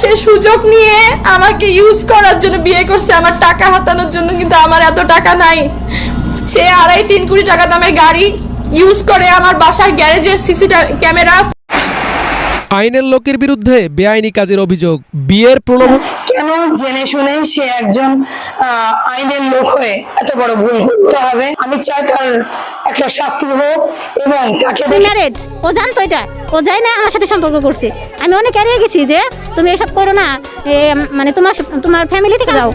সে সুযোগ নিয়ে আমাকে ইউজ করার জন্য, বিয়ে করছে, আমার টাকা হাতানোর জন্য, কিন্তু আমার এত টাকা নাই। সে আড়াই তিন কোটি টাকা দামের গাড়ি ইউজ করে আমার বাসার গ্যারেজের সিসি ক্যামেরা আইনের লোকের বিরুদ্ধে বেআইনি কাজের অভিযোগ। বিয়ের প্রলোভন কেন? জেনে শুনে সে একজন আইনের লোক হয়ে এত বড় ভুল করতে হবে। আমি চাই তার একটা শাস্তি হোক এবং তাকে দেখে ম্যারেড ও জানতো এটা। ও যাই না আমার সাথে সম্পর্ক করছে আমি অনেক এড়িয়ে গেছি যে তুমি এসব করো না। মানে তোমার তোমার ফ্যামিলি থেকে যাও।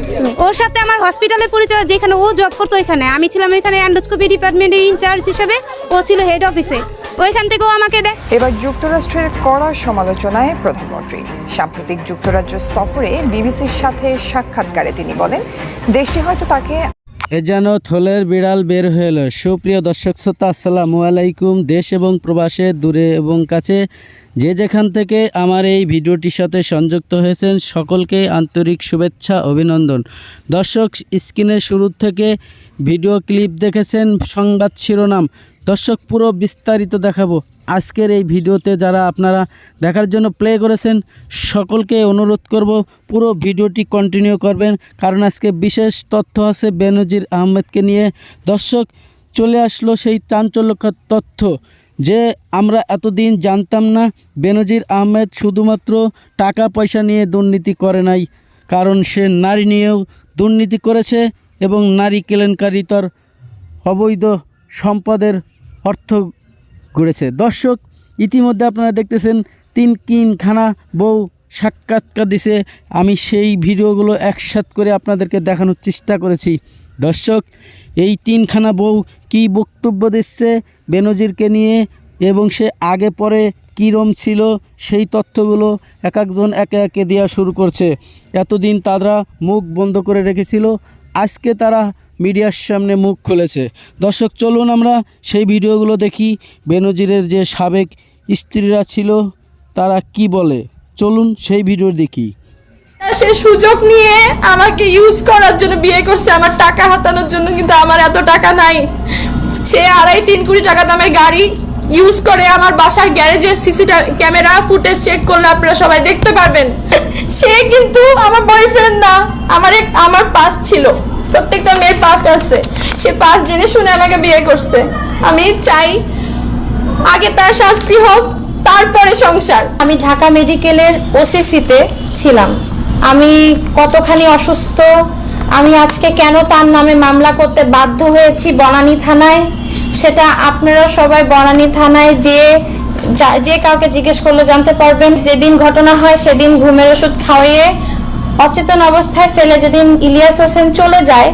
ওর সাথে আমার হসপিটালে পরিচয় যেখানে ও জব করতো ওইখানে আমি ছিলাম এখানে অ্যান্ডোস্কোপি ডিপার্টমেন্টের ইনচার্জ হিসেবে। ও ছিল হেড অফিসে ওইখান থেকেও আমাকে দেয় এবার যুক্তরাষ্ট্রের কড়া সমালোচনায় প্রধানমন্ত্রী। সাম্প্রতিক যুক্তরাজ্য সফরে বিবিসির সাথে সাক্ষাৎকারে তিনি বলেন দেশটি হয়তো তাকে এ যেন থলের বিড়াল বের হয়ে এলো। সুপ্রিয় দর্শক শ্রোতা আসসালামু আলাইকুম। দেশ এবং প্রবাসে দূরে এবং কাছে যে যেখান থেকে আমার এই ভিডিওটির সাথে সংযুক্ত হয়েছেন সকলকে আন্তরিক শুভেচ্ছা অভিনন্দন। দর্শক স্ক্রিনের শুরু থেকে ভিডিও ক্লিপ দেখেছেন সংবাদ শিরোনাম। দর্শক, পুরো বিস্তারিত দেখাবো। আজকের এই ভিডিওতে যারা আপনারা দেখার জন্য প্লে করেছেন, সকলকে অনুরোধ করব পুরো ভিডিওটি কন্টিনিউ করবেন। কারণ আজকে বিশেষ তথ্য আছে বেনজির আহমেদকে নিয়ে। দর্শক, চলে আসলো সেই চাঞ্চল্যকর তথ্য যে আমরা এতদিন জানতাম না বেনজির আহমেদ শুধুমাত্র টাকা পয়সা নিয়ে দুর্নীতি করে নাই। কারণ সে নারী নিয়েও দুর্নীতি করেছে এবং নারী কেলেঙ্কারি তার অবৈধ সম্পদের অর্থ গড়েছে। দর্শক, ইতিমধ্যে আপনারা দেখতেছেন তিন কিনখানা বউ সাক্ষাৎকার দিছে। আমি সেই ভিডিওগুলো একসাথ করে আপনাদেরকে দেখানোর চেষ্টা করেছি। দর্শক, এই তিনখানা বউ কি বক্তব্য দিচ্ছে বেনজিরকে নিয়ে এবং সে আগে পরে কীরম ছিল সেই তথ্যগুলো এক একজন একে একে দেওয়া শুরু করছে। এতদিন তারা মুখ বন্ধ করে রেখেছিল। আজকে তারা মিডিয়ার সামনে মুখ খুলেছে। দর্শক, চলুন আমরা সেই ভিডিওগুলো দেখি। বেনজিরের যে সাবেক স্ত্রীরা ছিল, তারা কি বলে? চলুন সেই ভিডিও দেখি। সে সুযোগ নিয়ে আমাকে ইউজ করার জন্য বিয়ে করছে, আমার টাকা হাতানোর জন্য, কিন্তু আমার এত টাকা নাই। সে আড়াই তিন কোটি টাকা দামের গাড়ি ইউজ করে আমার বাসার গ্যারেজে সিসি ক্যামেরা, ফুটেজ চেক করলে আপনারা সবাই দেখতে পারবেন। সে কিন্তু আমার বয়ফ্রেন্ড না, আমার আমার পাস ছিল। প্রত্যেকটা মেয়ের পাস্ট আছে। সে পাস জেনে শুনে আমাকে বিয়ে করছে। আমি চাই আগে তার শাস্তি হোক, তারপরে সংসার। আমি ঢাকা মেডিকেলের ওসিসিতে ছিলাম। আমি কতখানি অসুস্থ, আমি আজকে কেন তার নামে মামলা করতে বাধ্য হয়েছি বনানী থানায়? সেটা আপনারা সবাই বনানী থানায় যে যে কাউকে জিজ্ঞেস করলে জানতে পারবেন। যেদিন ঘটনা হয় সেদিন ঘুমের ওষুধ খাওয়িয়ে অচেতন অবস্থায় ফেলে যেদিন ইলিয়াস হোসেন চলে যায়,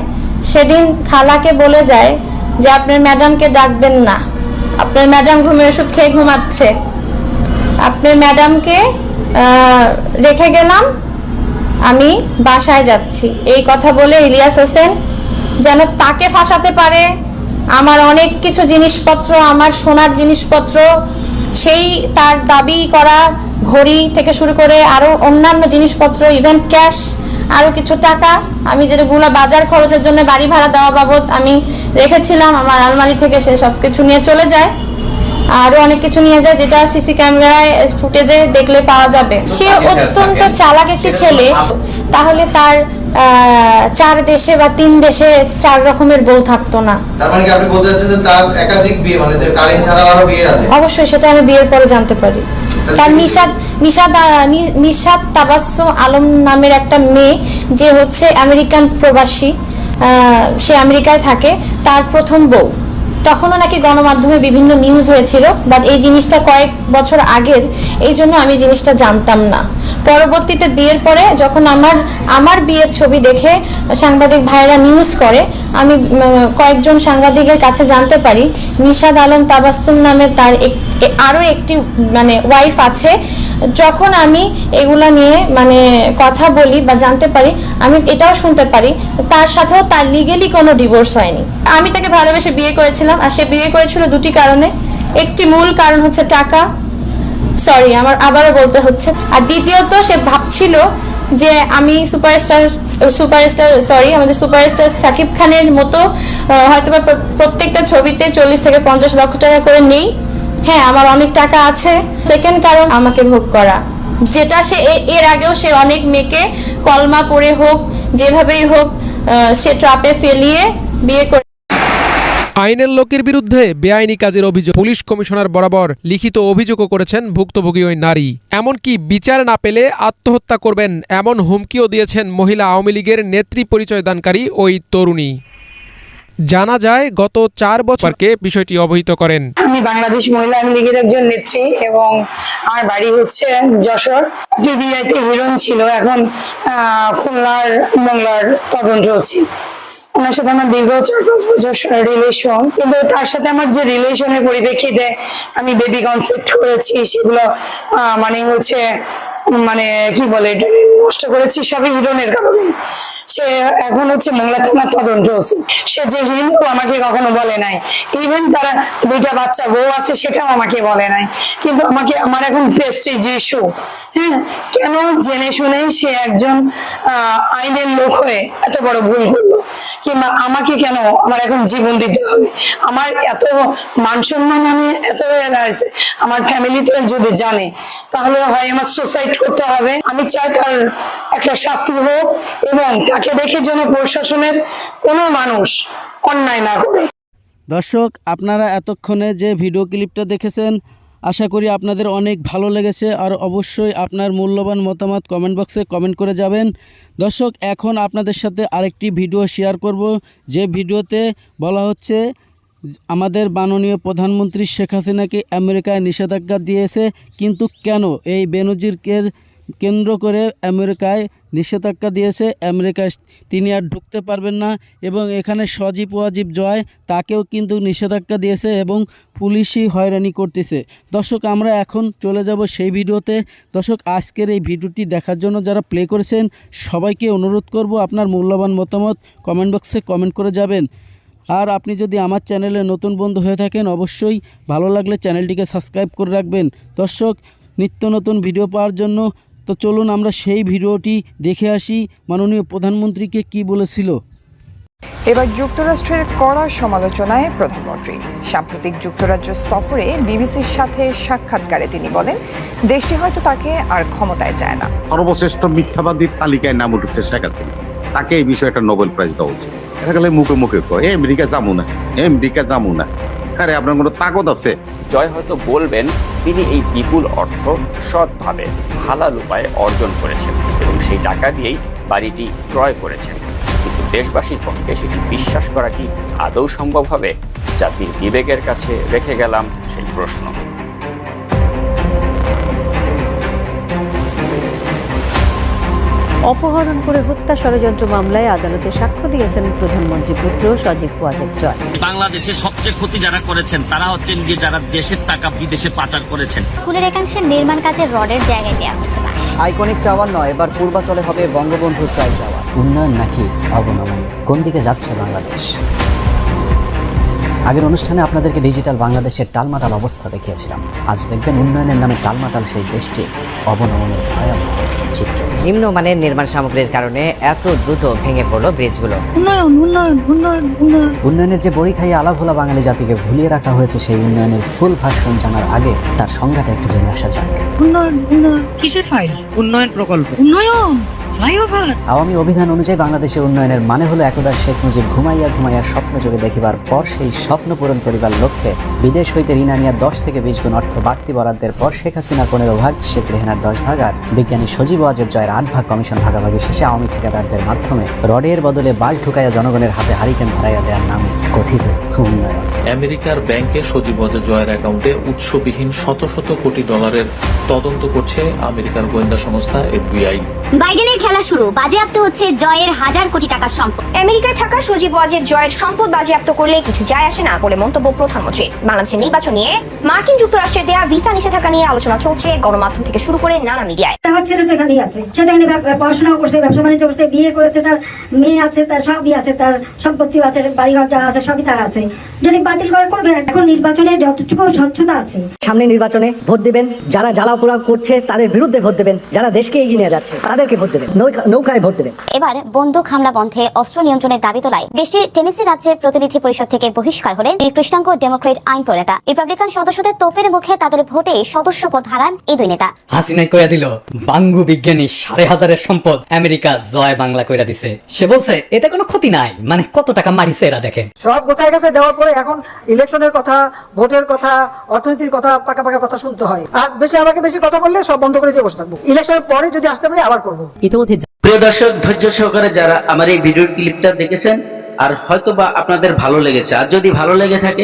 সেদিন খালাকে বলে যায় যে, আপনার ম্যাডামকে ডাকবেন না। আপনার ম্যাডাম ঘুমের ওষুধ খেয়ে ঘুমাচ্ছে। আপনার ম্যাডামকে রেখে গেলাম। আমি বাসায় যাচ্ছি। এই কথা বলে ইলিয়াস হোসেন যেন তাকে ফাঁসাতে পারে। আমার অনেক কিছু জিনিসপত্র, আমার সোনার জিনিসপত্র, সেই তার দাবি করা ঘড়ি থেকে শুরু করে আরও অন্যান্য জিনিসপত্র ইভেন ক্যাশ আরও কিছু টাকা আমি যেগুলো বাজার খরচের জন্য বাড়ি ভাড়া দেওয়া বাবদ আমি রেখেছিলাম। আমার আলমারি থেকে সে সব কিছু নিয়ে চলে যায়। আরও অনেক কিছু নিয়ে যায় যেটা সিসি ক্যামেরায় ফুটেজে দেখলে পাওয়া যাবে। সে অত্যন্ত চালাক একটি ছেলে তাহলে তার চার দেশে বা তিন দেশে চার রকমের বউ থাকতো না। তার মানে কি আপনি বলতে চাচ্ছেন যে তার একাধিক বিয়ে মানে কারেন্ট ছাড়া আরও বিয়ে আছে? অবশ্যই সেটা আমি বিয়ের পরে জানতে পারি। তার নিশাদ নিশাদ নিশাদ তাবাসসুম আলম নামের একটা মেয়ে যে হচ্ছে আমেরিকান প্রবাসী সে আমেরিকায় থাকে তার প্রথম বউ। তখনও নাকি গণমাধ্যমে বিভিন্ন নিউজ হয়েছিল বাট এই জিনিসটা কয়েক বছর আগের, এই জন্য আমি জিনিসটা জানতাম না। পরবর্তীতে বিয়ের পরে যখন আমার আমার বিয়ের ছবি দেখে সাংবাদিক ভাইরা নিউজ করে, আমি কয়েকজন সাংবাদিকের কাছে জানতে পারি, নিশাদ আলম তাবাসসুম নামে তার এ- একটি মানে ওয়াইফ আছে যখন আমি এগুলা নিয়ে মানে কথা বলি বা জানতে পারি, আমি এটাও শুনতে পারি, তার সাথেও তার লিগেলি কোনো ডিভোর্স হয়নি। আমি তাকে ভালোবেসে বিয়ে করেছিলাম, আর সে বিয়ে করেছিল দুটি কারণে। একটি মূল কারণ হচ্ছে টাকা সরি আমার আবারও বলতে হচ্ছে। আর দ্বিতীয়ত, সে ভাবছিল যে আমি সুপারস্টার সুপারস্টার সরি আমাদের সুপারস্টার শাকিব খানের মতো হয়তো বা প্রত্যেকটা ছবিতে চল্লিশ থেকে পঞ্চাশ লক্ষ টাকা করে নেই। হ্যাঁ আমার অনেক টাকা আছে। সেকেন্ড কারণ, আমাকে ভোগ করা। যেটা সে এর আগেও সে অনেক মেয়েকে কলমা পড়ে হোক, যেভাবেই হোক সে ট্রাপে ফেলিয়ে বিয়ে করে আইনের লোকের বিরুদ্ধে বেআইনি কাজের অভিযোগ। পুলিশ কমিশনার বরাবর লিখিত অভিযোগও করেছেন ভুক্তভোগী ওই নারী। এমনকি বিচার না পেলে আত্মহত্যা করবেন এমন হুমকিও দিয়েছেন মহিলা আওয়ামী লীগের নেত্রী পরিচয় দানকারী ওই তরুণী। জানা যায় গত চার বছরকে বিষয়টি অবহিত করেন। আমি বাংলাদেশ মহিলা আওয়ামী লীগের একজন নেত্রী এবং আমার বাড়ি হচ্ছে যশোর। পিবিআইতে হিরণ ছিল এখন খুলনার মোংলার তদন্ত হচ্ছে ওনার সাথে আমার দীর্ঘ চার পাঁচ বছর রিলেশন কিন্তু তার সাথে আমার যে রিলেশনের পরিপ্রেক্ষিতে আমি বেবি কনসেপ্ট করেছি সেগুলো আহ, মানে হচ্ছে মানে কি বলে এটা নষ্ট করেছি সবই হিরণের কারণে সে এখন হচ্ছে মোংলা থানার তদন্ত হচ্ছে। সে যে হিন্দু, আমাকে কখনো বলে নাই। ইভেন তারা দুইটা বাচ্চা বউ আছে, সেটাও আমাকে বলে নাই। কিন্তু আমাকে, আমার এখন প্রেস্টিজ ইস্যু হ্যাঁ? কেন জেনে শুনে সে একজন আইনের লোক হয়ে এত বড় ভুল করল? কিংবা আমাকে কেন আমার এখন জীবন দিতে হবে? আমার এত মান সম্মান আমি এত দাঁড়িয়েছে আমার ফ্যামিলিতে যদি জানে, তাহলে হয় আমার সুসাইড করতে হবে। আমি চাই তার একটা শাস্তি হোক এবং তাকে দেখে যেন প্রশাসনের কোনো মানুষ অন্যায় না করে। দর্শক, আপনারা এতক্ষণে যে ভিডিও ক্লিপটা দেখেছেন আশা করি আপনাদের অনেক ভালো লেগেছে আর অবশ্যই আপনার মূল্যবান মতামত কমেন্ট বক্সে কমেন্ট করে যাবেন। দর্শক, এখন আপনাদের সাথে আরেকটি ভিডিও শেয়ার করব। যে ভিডিওতে বলা হচ্ছে, আমাদের মাননীয় প্রধানমন্ত্রী শেখ হাসিনাকে আমেরিকায় নিষেধাজ্ঞা দিয়েছে, কিন্তু কেন এই বেনজিরকে কেন্দ্র করে আমেরিকায় নিষেধাজ্ঞা দিয়েছে। আমেরিকায় তিনি আর ঢুকতে পারবেন না এবং এখানে সজীব ওয়াজিব জয় তাকেও কিন্তু নিষেধাজ্ঞা দিয়েছে এবং পুলিশই হয়রানি করতেছে। দর্শক, আমরা এখন চলে যাব সেই ভিডিওতে। দর্শক, আজকের এই ভিডিওটি দেখার জন্য যারা প্লে করেছেন, সবাইকে অনুরোধ করব আপনার মূল্যবান মতামত কমেন্ট বক্সে কমেন্ট করে যাবেন। আর আপনি যদি আমার চ্যানেলে নতুন বন্ধু হয়ে থাকেন, অবশ্যই ভালো লাগলে চ্যানেলটিকে সাবস্ক্রাইব করে রাখবেন। দর্শক, নিত্য নতুন ভিডিও পাওয়ার জন্য তো চলুন আমরা সেই ভিডিওটি দেখে আসি। মাননীয় প্রধানমন্ত্রীকে কি বলেছিল? এবার যুক্তরাষ্ট্রের কড়া সমালোচনায় প্রধানমন্ত্রী। সাম্প্রতিক যুক্তরাজ্য সফরে বিবিসির সাথে সাক্ষাৎকারে তিনি বলেন দেশটি হয়তো তাকে আর ক্ষমতায় চায় না। সর্বশ্রেষ্ঠ মিথ্যাবাদীর তালিকায় নাম উঠেছে শেখ হাসিনা। তাকে এই বিষয়ে একটা নোবেল প্রাইজ দেওয়া উচিত। এটা গেলে মুখে মুখে কয় "এ, আমেরিকা যাব না এ, আমেরিকা যাব না। আরে আপনার কোনো তাকত আছে? জয় হয়তো বলবেন তিনি এই বিপুল অর্থ সৎভাবে হালাল উপায়ে অর্জন করেছেন এবং সেই টাকা দিয়েই বাড়িটি ক্রয় করেছেন। কিন্তু দেশবাসীর পক্ষে সেটি বিশ্বাস করা কি আদৌ সম্ভব হবে? জাতির বিবেকের কাছে রেখে গেলাম সেই প্রশ্ন। অপহরণ করে হত্যা ষড়যন্ত্র মামলায় আদালতে সাক্ষ্য দিয়েছেন প্রধানমন্ত্রী পুত্র সজীব ওয়াজেদ জয়। বাংলাদেশের সবচেয়ে ক্ষতি যারা করেছেন তারা হচ্ছেন গিয়ে যারা দেশের টাকা বিদেশে পাচার করেছেন। স্কুলের একাংশের নির্মাণ কাজের রডের জায়গায় দেওয়া হচ্ছে বাস। আইকনিক টাওয়ার নয় এবার পূর্বাচলে হবে বঙ্গবন্ধুর চাই টাওয়ার উন্নয়ন নাকি অবনমন? কোন দিকে যাচ্ছে বাংলাদেশ? আগের অনুষ্ঠানে আপনাদেরকে ডিজিটাল বাংলাদেশের টালমাটাল অবস্থা দেখিয়েছিলাম। আজ দেখবেন উন্নয়নের নামে টালমাটাল সেই দেশটি অবনমনের ভয়াবহ চিত্র। নিম্নমানের নির্মাণ সামগ্রীর কারণে এত দ্রুত ভেঙে পড়ল ব্রিজগুলো। উন্নয়ন উন্নয়ন উন্নয়ন উন্নয়ন। উন্নয়নের যে বড়ি খাইয়ে আলাভোলা বাঙালি জাতিকে ভুলিয়ে রাখা হয়েছে সেই উন্নয়নের ফুল ভাষণ জানার আগে তার সংজ্ঞাটা একটু জেনে আসা যাক। উন্নয়ন উন্নয়ন। কিসের ফাইল? উন্নয়ন প্রকল্প। উন্নয়ন! আওয়ামী অভিধান অনুযায়ী বাংলাদেশের উন্নয়নের মানে হলো একদা শেখ মুজিব ঘুমাইয়া ঘুমাইয়া স্বপ্ন যোগে দেখিবার পর সেই স্বপ্ন পূরণ করিবার লক্ষ্যে বিদেশ হইতে ঋণ আনিয়া দশ থেকে বিশ গুণ অর্থ বাড়তি বরাদ্দের পর শেখ হাসিনার পনেরো ভাগ শেখ রেহানার দশ ভাগ আর বিজ্ঞানী সজীব ওয়াজের জয়ের আট ভাগ কমিশন ভাগাভাগি শেষে আওয়ামী ঠিকাদারদের মাধ্যমে রডের বদলে বাস ঢুকাইয়া জনগণের হাতে হারিকেন ধরাইয়া দেওয়ার নামে কথিত উন্নয়ন। আমেরিকার ব্যাংকে সজীব জয়ের অ্যাকাউন্টে উৎসবিহীন শত শত কোটি ডলারের তদন্ত করছে আমেরিকার গোয়েন্দা সংস্থা এফবিআই। বাইডেনের খেলা শুরু। বাজেয়াপ্ত হচ্ছে জয়ের হাজার কোটি টাকার সম্পদ। আমেরিকায় থাকা সজীব ওয়াজেদ জয়ের সম্পদ বাজেয়াপ্ত করলে কিছু যায় আসে না বলে মন্তব্য প্রধানমন্ত্রীর। বাংলাদেশের নির্বাচন নিয়ে মার্কিন যুক্তরাষ্ট্রের দেয়া ভিসা নিষেধাজ্ঞা নিয়ে আলোচনা চলছে। গণমাধ্যম থেকে শুরু করে নানা মিডিয়ায়। আমার ছেলে তো এখানেই আছে। সেটা এখানে ব্যব- পড়াশোনা করছে ব্যবসা বাণিজ্য করছে বিয়ে করেছে তার মেয়ে আছে তার সবই আছে তার সম্পত্তিও আছে বাড়িঘর যা আছে সবই তার আছে। যদি বাতিল করে করবে এখন নির্বাচনে যতটুকু স্বচ্ছতা আছে। সামনে নির্বাচনে ভোট দিবেন যারা জ্বালাপোড়া করছে তাদের বিরুদ্ধে ভোট দেবেন যারা দেশকে এগিয়ে নিয়ে যাচ্ছে তাদেরকে ভোট দেবেন নৌকায় ভোট দেবেন। এবার বন্দুক হামলা বন্ধে অস্ত্র নিয়ন্ত্রণের দাবি তোলায় দেশটির টেনেসি রাজ্যের প্রতিনিধি পরিষদ থেকে বহিষ্কার হলেন এই কৃষ্ণাঙ্গ ডেমোক্রেট আইন প্রণেতা। রিপাবলিকান সদস্যদের তোপের মুখে তাদের ভোটে সদস্য পদ হারান এই দুই নেতা। হাসিনাই কইয়া দিল বাঙ্গু বিজ্ঞানী সাড়ে হাজারের সম্পদ আমেরিকা জয় বাংলা কইরা দিছে। সে বলছে এতে কোনো ক্ষতি নাই মানে কত টাকা মারিছে এরা দেখেন। সব গোছায় গেছে দেওয়ার পরে এখন ইলেকশনের কথা ভোটের কথা অর্থনীতির কথা পাকা পাকা কথা শুনতে হয়। আর বেশি আমাকে বেশি কথা বললে সব বন্ধ করে দিয়ে বসে থাকব। ইলেকশনের পরে যদি আসতে পারি আবার করব। ইতিমধ্যে প্রিয় দর্শক ধৈর্য সহকারে যারা আমার এই ভিডিও ক্লিপটা দেখেছেন আর হয়তো বা আপনাদের ভালো লেগেছে আর যদি ভালো লেগে থাকে